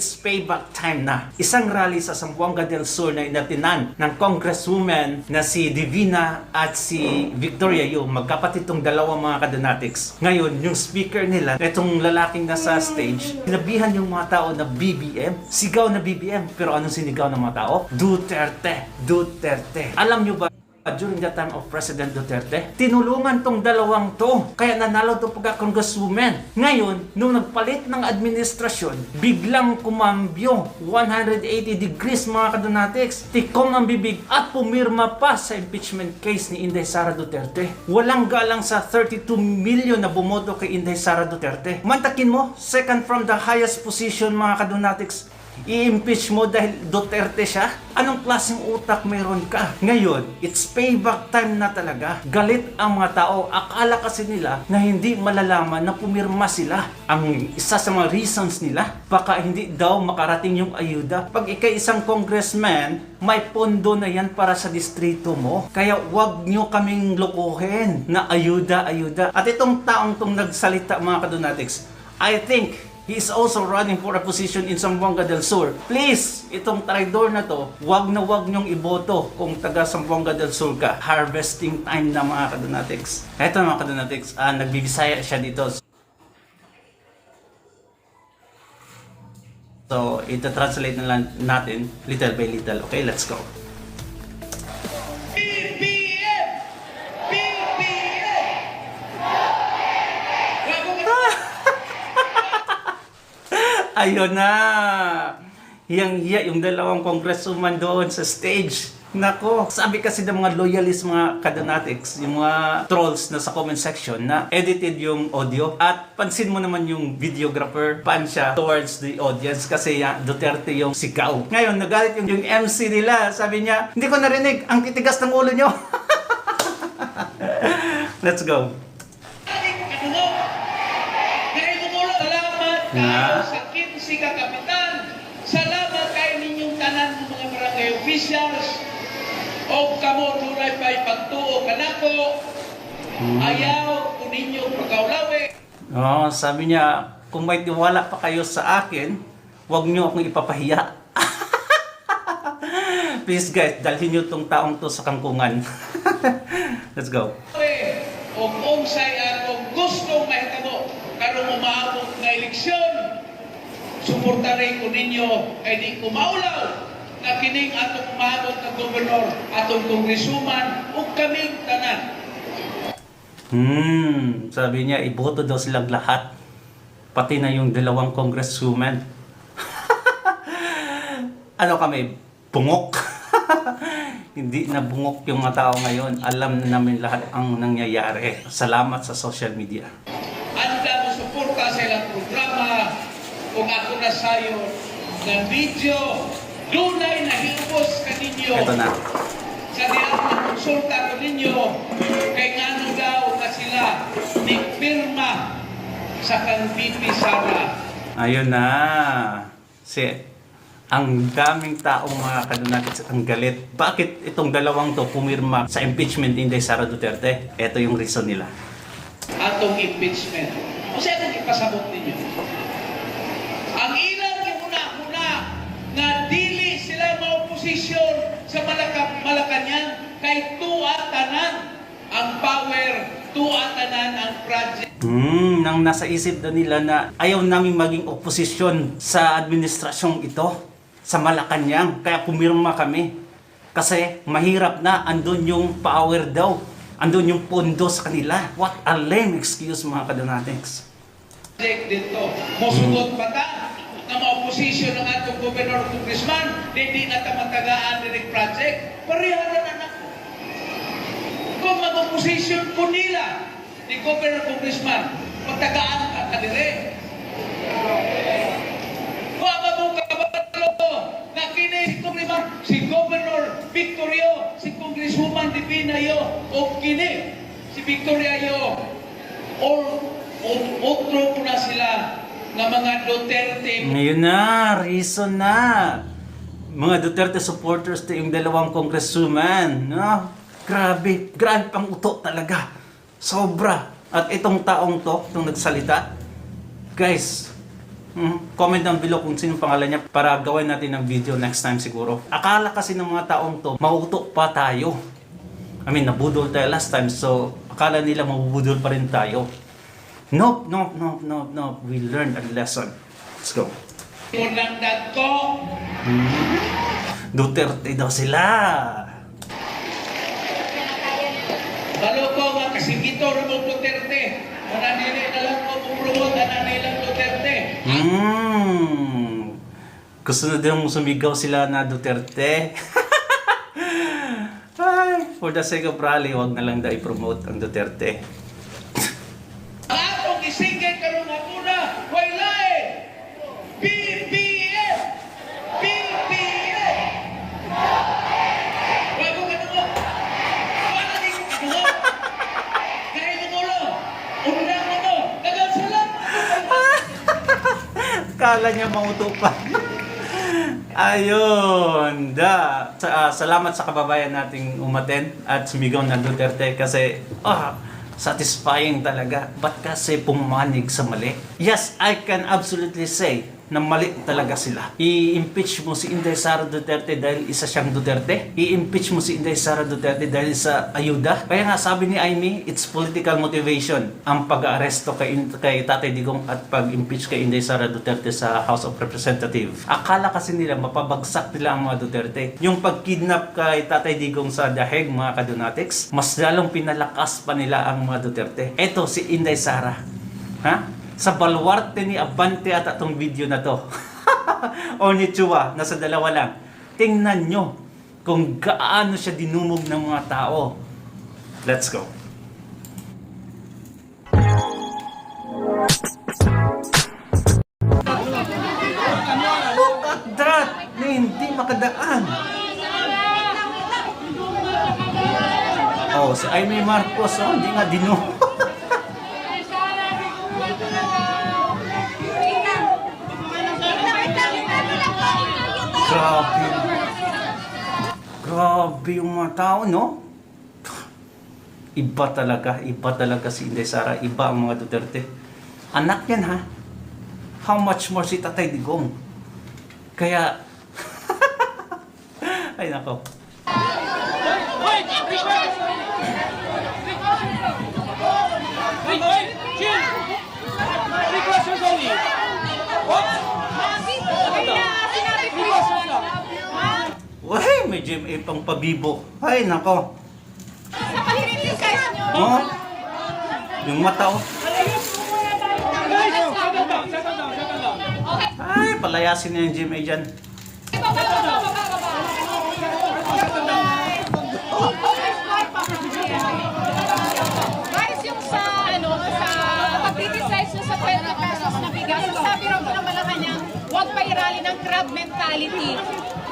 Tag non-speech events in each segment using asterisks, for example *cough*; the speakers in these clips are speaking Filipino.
it's payback time na. Isang rally sa Zamboanga del Sur na inatinan ng congresswoman na si Divina at si Victoria Yu. Magkapatid tong dalawang mga kadonatics. Ngayon, yung speaker nila, itong lalaking nasa stage, sinabihan yung mga tao na BBM. Sigaw na BBM. Pero anong sinigaw ng mga tao? Duterte. Duterte. Alam nyo ba during the time of President Duterte, tinulungan tong dalawang to. Kaya nanalo to pagka congresswoman. Ngayon, nung nagpalit ng administrasyon, biglang kumambyo 180 degrees mga kadonatics. Tikom ang bibig at pumirma pa sa impeachment case ni Inday Sara Duterte. Walang galang sa 32 million na bumoto kay Inday Sara Duterte. Mantakin mo, second from the highest position mga kadonatics, i-impeach mo dahil Duterte siya? Anong klaseng utak meron ka? Ngayon, it's payback time na talaga. Galit ang mga tao. Akala kasi nila na hindi malalaman na pumirma sila. Ang isa sa mga reasons nila, baka hindi daw makarating yung ayuda. Pag ikay isang congressman, may pondo na yan para sa distrito mo. Kaya wag nyo kaming lokohin na ayuda, ayuda. At itong taong tong nagsalita mga kadonatics, I think He is also running for a position in Zamboanga del Sur. Please, itong traidor na to, wag na wag nyong iboto kung taga Zamboanga del Sur ka. Harvesting time na mga kadonatics. Eto mga kadonatics, ah, nagbibisaya siya dito. So, ito-translate na lang natin little by little. Okay, let's go. Ayun na! Hiyang-hiya yung dalawang congresswoman doon sa stage. Nako, sabi kasi ng mga loyalist, mga kadonatics, yung mga trolls na sa comment section na edited yung audio. At pansin mo naman yung videographer, pan siya towards the audience kasi ya, Duterte yung sigaw. Ngayon, nagalit yung, yung MC nila. Sabi niya, hindi ko narinig, ang titigas ng ulo nyo. *laughs* Let's go. Nga. Kayo sa 15 ka kapitan. Salamat kayo ninyong tanan ng mga barangay officials. O kamo dunay pa'y pagtuo kanako. Ayaw ko ninyong pagkaulawi. Oo, sabi niya, kung may tiwala pa kayo sa akin, huwag niyo akong ipapahiya. *laughs* Please guys, dalhin niyo tong taong to sa kangkungan. *laughs* Let's go. o unsay akong gusto mahitabo karong umaabot nga eleksyon suportarin ko ninyo kay di ko maulaw na kining atong umaabot na gobernador atong kongresuman ug kaming tanan Hmm, sabi niya, iboto daw silang lahat. Pati na yung dalawang congresswoman. *laughs* ano kami? Bungok. *laughs* Hindi na bungok yung mga tao ngayon. Alam na namin lahat ang nangyayari. Salamat sa social media. Kung ako na sayo ng video dunay na hiubos kaninyo Ito na. sa diyan na konsulta ko ninyo kay ngano daw na sila ni pirma sa kang VP Sara. Ayun na. Si ang daming taong mga kadunakit ang galit. Bakit itong dalawang to pumirma sa impeachment ni Sara Duterte? Ito yung reason nila. atong impeachment. O sa itong ipasabot ninyo. Ang ilang una-una nga dili sila maoposisyon sa Malaka, Malacanang kay tuwa tanan ang power, tuwa tanan ang project. Hmm, nang nasa isip na nila na ayaw naming maging oposisyon sa administrasyong ito sa Malacanang. Kaya pumirma kami. Kasi mahirap na, andun yung power daw. Andun yung pondo sa kanila. What a lame excuse mga kadonatics. project dito. Mosugot pa ta na ma-opposition ng atong gobernador congressman, hindi na ta matagaan direct project, pariharan na nako. Kung mag-opposition po nila ni gobernador congressman, matagaan mga Duterte Ngayon na, reason na. Mga Duterte supporters to yung dalawang congresswoman. No? Grabe, grabe pang uto talaga. Sobra. At itong taong to, itong nagsalita, guys, Mhm. Comment down below kung sino pangalan niya para gawin natin ng video next time siguro. Akala kasi ng mga taong to, mauto pa tayo. I mean, nabudol tayo last time, so akala nila mabubudol pa rin tayo. Nope, nope, nope, nope, nope. We learned a lesson. Let's go. Unang dagko, Duterte daw sila. Baloko nga kasi gito mo Duterte. Mananili na lang mo pupromote na nilang Duterte. Hmm. Gusto na din sumigaw sila na Duterte. *laughs* Ay, for the sake of rally, wag na lang daw i-promote ang Duterte. Ang atong isingay karon nga una, wala eh. BBM! BBM! Wag ko kanugo. Wala din ko kanugo. Kaya mo ulo. Unang ano, dagang salam. Kala niya mauto pa. Ayun, da. Sa, ah, salamat sa kababayan nating umaten at sumigaw na Duterte kasi ah, satisfying talaga. Ba't kasi pumanig sa mali? Yes, I can absolutely say na mali talaga sila. I-impeach mo si Inday Sara Duterte dahil isa siyang Duterte. I-impeach mo si Inday Sara Duterte dahil sa ayuda. Kaya nga sabi ni Amy, it's political motivation ang pag-aaresto kay, kay Tatay Digong at pag-impeach kay Inday Sara Duterte sa House of Representatives. Akala kasi nila mapabagsak nila ang mga Duterte. Yung pag-kidnap kay Tatay Digong sa Daheg, mga kadonatics, mas lalong pinalakas pa nila ang mga Duterte. Eto, si Inday Sara. Ha? Sa baluarte ni Abante at atong video na to. *laughs* o ni Chua, nasa dalawa lang. Tingnan nyo kung gaano siya dinumog ng mga tao. Let's go. Look at that! Na hindi makadaan. Oh, si Amy Marcos, oh, hindi nga dinumog. Grabe. Grabe yung mga tao, no? Iba talaga, iba talaga si Inday Sara, iba ang mga Duterte. Anak yan ha. How much more si Tatay Digong? Kaya, *laughs* ay nako. Wait, wait, chill. Three questions only. What? Three questions lang. Why, may GMA pang pabibo. Ay nako. Oh, yung mata oh. Ay, palayasin na yung GMA dyan. Guys, yung sa, ano, sa pag-criticize nyo sa 20 pesos na bigas, sabi raw po ng Malacanang, huwag pa irali ng crab mentality.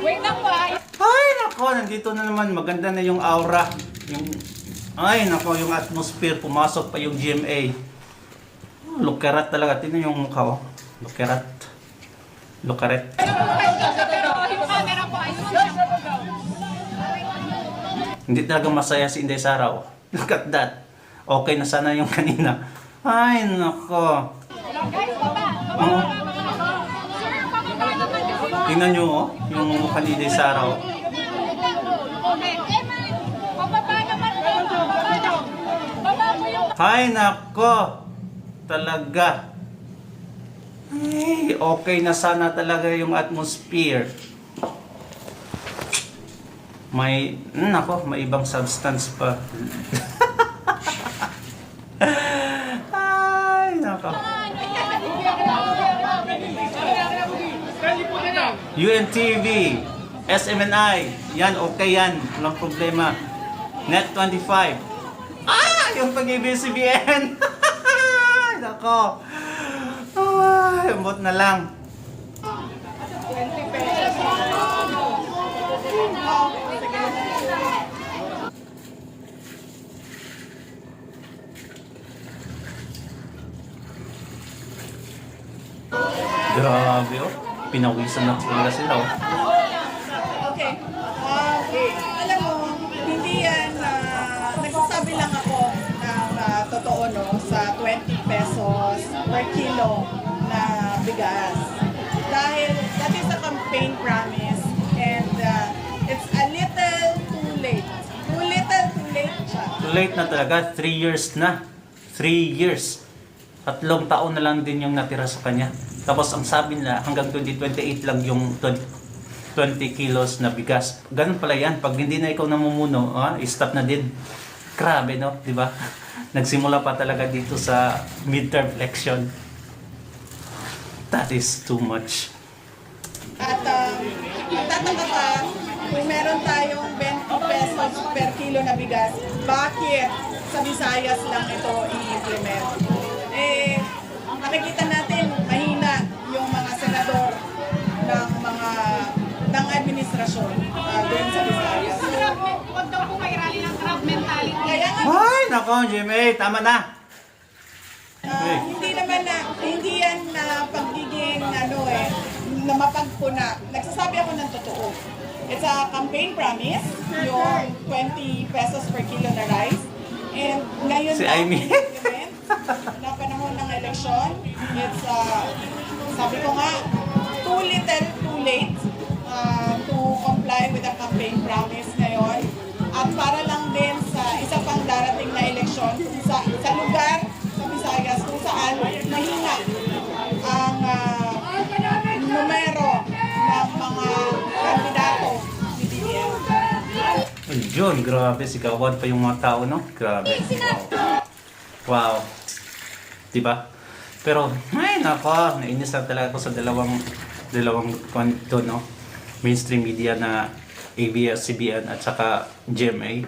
Wait lang ah. Ay, nako, nandito na naman. Maganda na yung aura. Yung, ay, nako, yung atmosphere. Pumasok pa yung GMA. Oh, lukerat talaga. Tingnan yung mukha, oh. Lukerat. Lang. Hindi talaga masaya si Inday Sara, oh. *laughs* Look at that. Okay na sana yung kanina. Ay, nako. Guys, baba. Kasi. tingnan nyo, oh. Yung mukha ni Inday Sara, oh. Okay. Pababa naman po. Pababa na. Baba po yung Ay, nako. Talaga. Ay, okay na sana talaga yung atmosphere. May, hmm, nako, may ibang substance pa. *laughs* Ay, nako. UNTV, SMNI, yan, okay yan. Walang problema. Net25. Ah, yung pag-ibig-CBN. *laughs* Nako. Ay, umot na lang. Grabe oh. Pinawisan na talaga sila oh. Campaign promise and uh, it's a little too late. Too little, too late. Too late na talaga. Three years na. Three years. Tatlong taon na lang din yung natira sa kanya. Tapos ang sabi nila, hanggang 2028 lang yung 20, 20 kilos na bigas. Ganun pala yan. Pag hindi na ikaw namumuno, ah, stop na din. Grabe, no? Di ba? *laughs* Nagsimula pa talaga dito sa midterm election. That is too much. At um, magtataka ka, kung meron tayong 20 pesos per kilo na bigas, bakit sa Visayas lang ito i-implement? Eh, nakikita natin, mahina yung mga senador ng mga ng administrasyon uh, doon sa Visayas. Crab, huwag daw po may rally ng crab mentality. Kaya nga, Ay, nako, Jimmy, tama na. Ah, hindi naman na, hindi yan na pagiging ano eh, na mapagpuna. Nagsasabi ako ng totoo. It's a campaign promise, yung 20 pesos per kilo na rice. And ngayon Si lang, Amy. implement na panahon ng eleksyon. It's, uh, sabi ko nga, too little, too late uh, to comply with the campaign promise ngayon. At para lang din sa isa pang darating na eleksyon sa, sa lugar sa Visayas kung saan mahina Ayun, grabe, sigawan pa yung mga tao, no? Grabe. Wow. Wow. Diba? Pero, ay nako, nainis na talaga ako sa dalawang, dalawang kwento, no? Mainstream media na ABS-CBN at saka GMA.